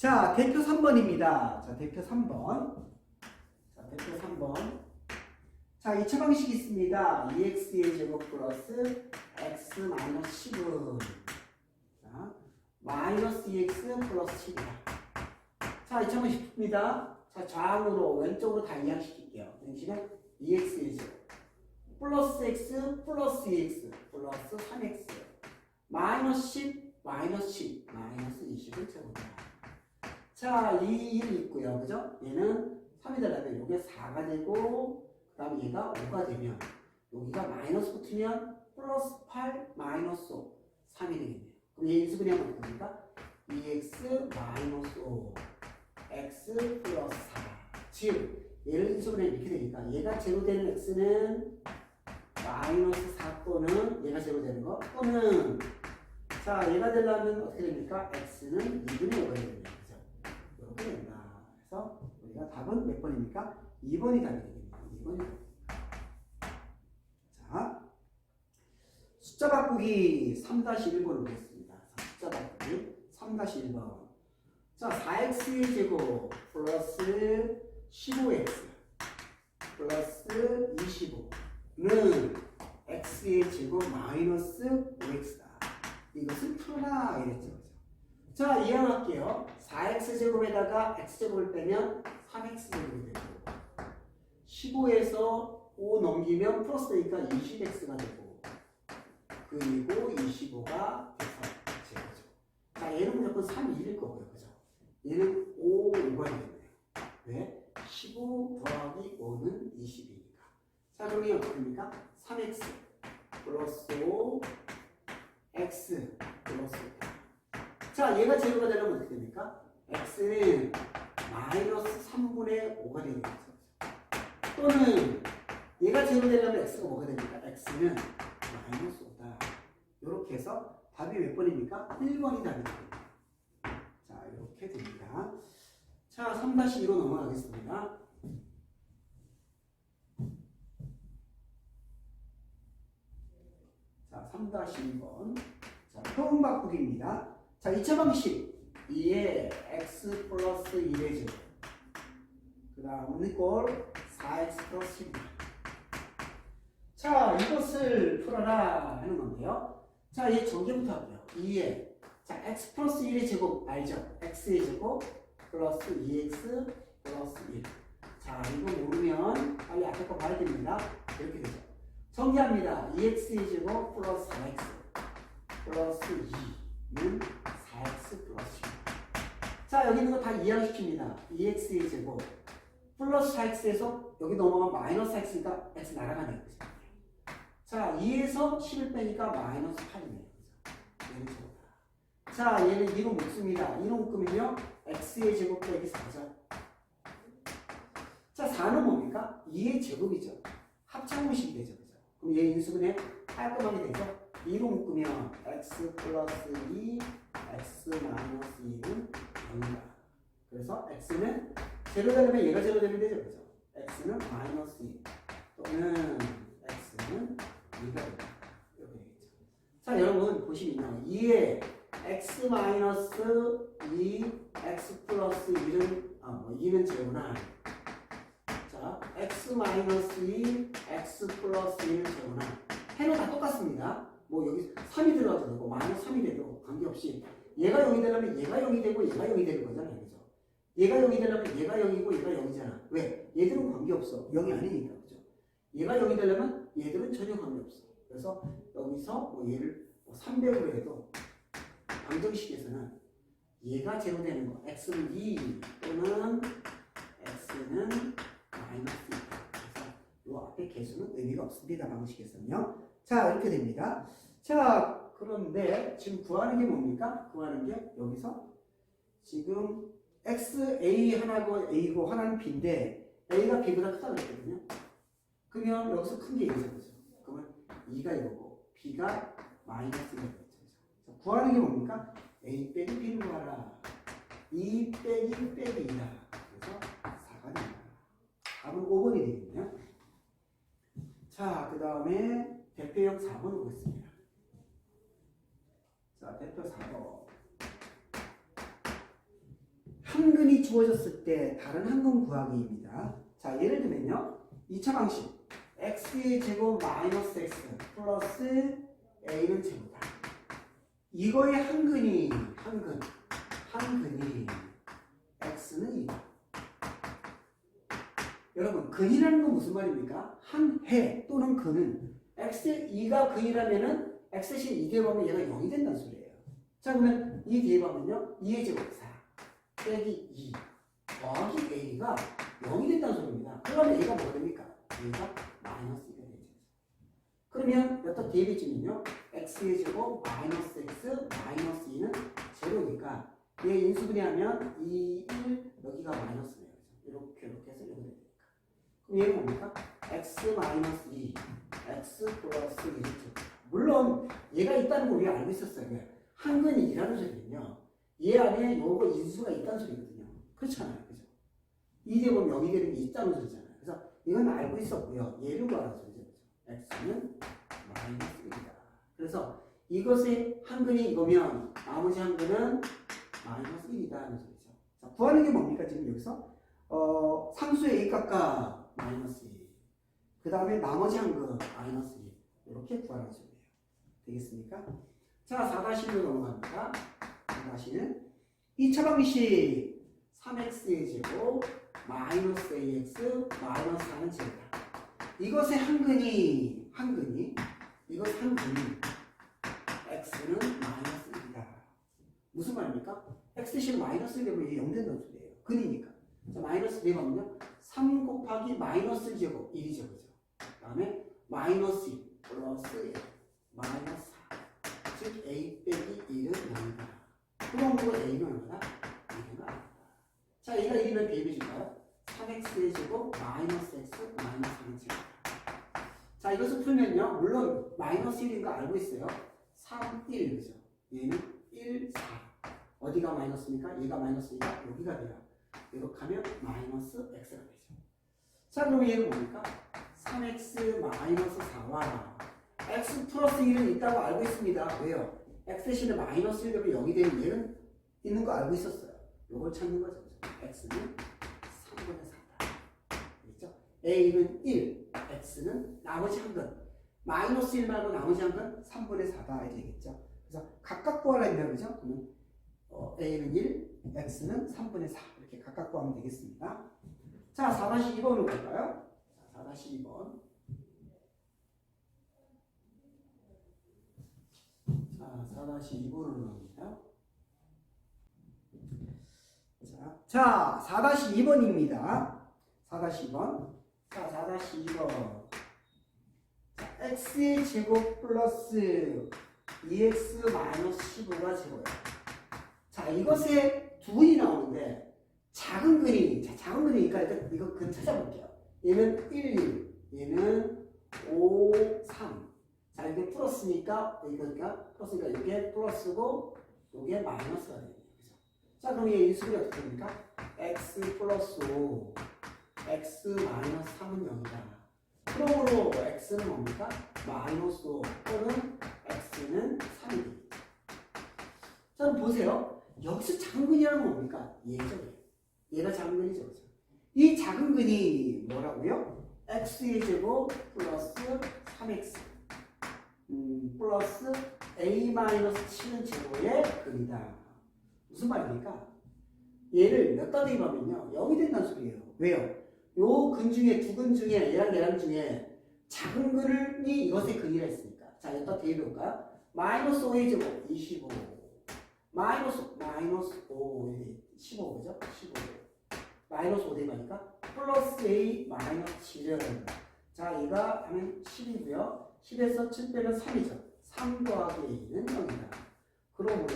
자, 대표 3번입니다. 자, 대표 3번. 자, 대표 3번. 자, 2차 방식이 있습니다. 2x의 제곱 플러스 x 마이너스 10은 자, 마이너스 2x 플러스 10이다. 자, 2차 방식입니다. 자, 좌우로 왼쪽으로 다 이항시킬게요. 대신에 2x의 제곱 플러스 x 플러스 2x 플러스 3x 마이너스 10 마이너스 10 마이너스 20을 제곱이다. 자, 이 1이 있고요. 그죠? 얘는 3이 되려면 이게 4가 되고 그 다음에 얘가 5가 되면 여기가 마이너스 붙으면 플러스 8 마이너스 5 3이 되겠네요. 그럼 얘 인수분해 하면 어떻게 됩니까? 2x 마이너스 5 x 플러스 4 즉 얘를 인수분해하면 이렇게 되니까 얘가 제로 되는 x는 마이너스 4 또는 얘가 제로 되는 거 또는 자 얘가 되려면 어떻게 됩니까? x는 2분의 5가 됩니다. 그래서 우리가 답은 몇 번입니까? 2번이 답이 되겠네요. 2번이 자 숫자 바꾸기 3-1번을 보겠습니다. 자, 숫자 바꾸기 3-1번 자 4x의 제곱 플러스 15x 플러스 25는 x의 제곱 마이너스 5x다. 이것을 풀어라 이랬죠. 자 이해할게요. 4x 제곱에다가 x 제곱을 빼면 3x 제곱이 되고 15에서 5 넘기면 플러스 되니까 20x가 되고 그리고 25가 돼서 제곱이죠. 자 얘는 무조건 3, 2일 거고요. 그죠? 얘는 5, 5가 되겠네요. 왜? 15 더하기 5는 20이니까. 자 그럼 이게 어떻게 됩니까? 3x 플러스 5 x 플러스 5. 자 얘가 제로가 되려면 어떻게 됩니까? x는 마이너스 3분의 5가 되는 거죠. 또는 얘가 제로 되려면 x가 뭐가 됩니까? x는 마이너스 5다. 이렇게 해서 답이 몇 번입니까? 1번이 답이 됩니다. 자 이렇게 됩니다. 자 3-2로 넘어가겠습니다. 자 3-2번 자 표본 바꾸기입니다. 자 2차 방식 2에 x 플러스 1의 제곱 그 다음은 꼴 4x 플러스 10입니다. 자 이것을 풀어라 하는 건데요. 자 얘 전개부터 할게요. 2에 자 x 플러스 1의 제곱 알죠? x의 제곱 플러스 2x 플러스 1. 자 이거 모르면 빨리 앞에 거 봐야 됩니다. 이렇게 되죠. 정리합니다. 2x의 제곱 플러스 4x 플러스 2 는 4x 플러스 1. 자 여기 있는 거 다 이해시킵니다. 2x의 제곱 플러스 4x에서 여기 넘어가면 마이너스 4x니까 x 날아가네요. 그죠? 자 2에서 10을 빼니까 마이너스 8이네요. 그죠? 자 얘는 2로 묶습니다. 2로 묶으면요 x의 제곱 빼기 4죠. 자 4는 뭡니까? 2의 제곱이죠. 합창문식이 되죠. 그죠? 그럼 얘 인수분해 깔끔하게 되죠. 2로 묶으면 x 플러스 2, x 마이너스 2는 0이다. 그래서 x는 제로 되려면 얘가 제로 되면 되죠. 그죠? x는 마이너스 2 또는 x는 2가 된다. 이렇게 되겠죠. 자, 여러분 보시면요. 2에 x 마이너스 2, x 플러스 1은 아, 뭐 2는 제로나 자, x 마이너스 2, x 플러스 1은 제로나 해는 다 똑같습니다. 뭐 여기 3이 들어가도 되고 마이너스 3이 돼도 관계없이 얘가 0이 되려면 얘가 0이 되고 얘가 0이 되는 거잖아요. 그죠? 얘가 0이 되려면 얘가 0이고 얘가 0이잖아. 왜? 얘들은 관계없어. 0이 아니니까. 그죠? 얘가 0이 되려면 얘들은 전혀 관계없어. 그래서 여기서 뭐 얘를 뭐 300으로 해도 방정식에서는 얘가 제로 되는 거. x는 2 또는 x는 마이너스 2. 그래서 이 앞에 개수는 의미가 없습니다. 방식에서는요. 자, 이렇게 됩니다. 자, 그런데 지금 구하는 게 뭡니까? 구하는 게 여기서 지금 x a 하나고 a고 하나는 b인데 a가 b보다 크다 그랬거든요. 그러면 여기서 큰게 그죠? 그러면 2가 이거고 b가 마이너스 1가 되겠죠. 그죠? 구하는 게 뭡니까? a 빼기 b를 구하라. 2 빼기 빼기 2다. 그래서 4가 된다. 답은 5번이 되겠네요. 자, 그 다음에 대표형 4번 보겠습니다. 자, 대표 4번. 한근이 주어졌을 때 다른 한근 구하기입니다. 자, 예를 들면요. 2차 방식. x의 제곱 마이너스 x 플러스 a는 제곱이다. 이거의 한근이 한근 한근이 x는 2다. 여러분 근이라는 건 무슨 말입니까? 한 해 또는 근은 x 2가 근이라면은 x신 2 대입하면 얘가 0이 된다는 소리예요. 자 그러면 2 대입하면요 2의 제곱 4 빼기 2 더하기 a가 0이 된다는 소리입니다. 그러면 얘가 뭐가 됩니까? 얘가 마이너스 2가 되죠. 그러면 여기다 대입해주면요 x의 제곱 마이너스 x 마이너스 2는 제로니까 얘 인수분해하면 2, 1 여기가 마이너스네요. 이렇게 이렇게 해서 0이 되니까 그럼 얘는 뭡니까? x 마이너스 2 x 플러스 1이죠. 물론 얘가 있다는 걸 우리가 알고 있었어요. 왜? 한근이 2라는 소리는요. 얘 안에 요거 인수가 있다는 소리거든요. 그렇잖아요. 그죠? 2 대보면 0이 되는 게 있다는 소리잖아요. 그래서 이건 알고 있었고요. 얘를 구하는 소리죠. x는 마이너스 1이다. 그래서 이것의 한 근이 이거면 나머지 한 근은 마이너스 1이다 하는 소리죠. 자, 구하는 게 뭡니까? 지금 여기서 어, 상수의 a 값과 마이너스 2. 그 다음에 나머지 한 근 마이너스 2. 이렇게 구하는 소리예요. 되겠습니까? 자, 4-1로 넘어갑니다. 4-1. 2차 방식 3x의 제곱 마이너스 ax 마이너스 4는 제곱이다. 이것의 한 근이 한 근이 이것 한 근이 x는 마이너스 1이다. 무슨 말입니까? x신 마이너스 1 되면 이게 0 된다는 소리예요. 근이니까. 자, 마이너스 4 하면요. 3 곱하기 마이너스 제곱 1이 제곱이죠. 그 다음에 마이너스 2 플러스 1 마이너스 4. 즉 a 빼기 1은 0이다. 그럼 그 a는 얼마나? 2는 아니다. 자, 얘가 1이면 대입해 줄까요? 3x의 제곱 마이너스 x 마이너스 3의 제곱. 자, 이것을 풀면요. 물론 마이너스 1인 거 알고 있어요. 3, 1, 그죠? 얘는 1, 4. 어디가 마이너스입니까? 얘가 마이너스니까 여기가 돼요. 이렇게 하면 마이너스 x가 되죠. 자, 그럼 얘는 뭡니까? 3x 마이너스 4와 x 플러스 1은 있다고 알고 있습니다. 왜요? x신은 마이너스 1 되면 0이 되는 얘는 있는 거 알고 있었어요. 요걸 찾는 거죠. x는 3분의 4다. 그렇죠? A는 1, x는 나머지 한 근. 마이너스 1 말고 나머지 한근 3분의 4다 이렇게 되겠죠. 그래서 각각 구하라 했네요. 그죠? 그러면 어, a는 1, x는 3분의 4 이렇게 각각 구하면 되겠습니다. 자, 4-2번으로 갈까요? 자, 4-2번. 자, 4-2번으로 갑니다. 자, 자 4-2번입니다. 4-2번. 자, 4-2번. 자, x의 제곱 플러스 2x 마이너스 15가 제곱이에요. 자, 이것에 두 근이 나오는데 작은 근이, 자, 작은 근이니까 일단 이거 근 찾아볼게요. 얘는 1, 1, 얘는 5, 3. 자, 이게 플러스니까, 이거니까, 플러스니까 이게 플러스고, 이게 마이너스가 되네요. 그죠? 자, 그럼 얘 인수분이 어떻게 됩니까? x 플러스 5, x 마이너스 3은 0이다. 그러므로 x는 뭡니까? 마이너스 5 또는 x는 3이 자, 보세요. 여기서 작은 근이라는 건 뭡니까? 얘죠. 얘. 얘가 작은 근이죠. 이 작은 근이 뭐라고요? x의 제곱 플러스 3x 음, 플러스 a 마이너스 7은 제곱의 근이다. 무슨 말입니까? 얘를 몇다 대입하면요. 0이 된다는 소리예요. 왜요? 요 근 중에 두 근 중에 얘랑 얘랑 중에 작은 근이 이것의 근이라 했으니까. 자, 여기다 대입해 볼까요? 마이너스 5의 제곱 25 마이너스 마이너스 5 15 그죠? 15 마이너스 5 대입하니까 플러스 a 마이너스 7은 자 얘가 하면 10이고요. 10에서 7 빼면 3이죠. 3 더하기 a는 0이다. 그러므로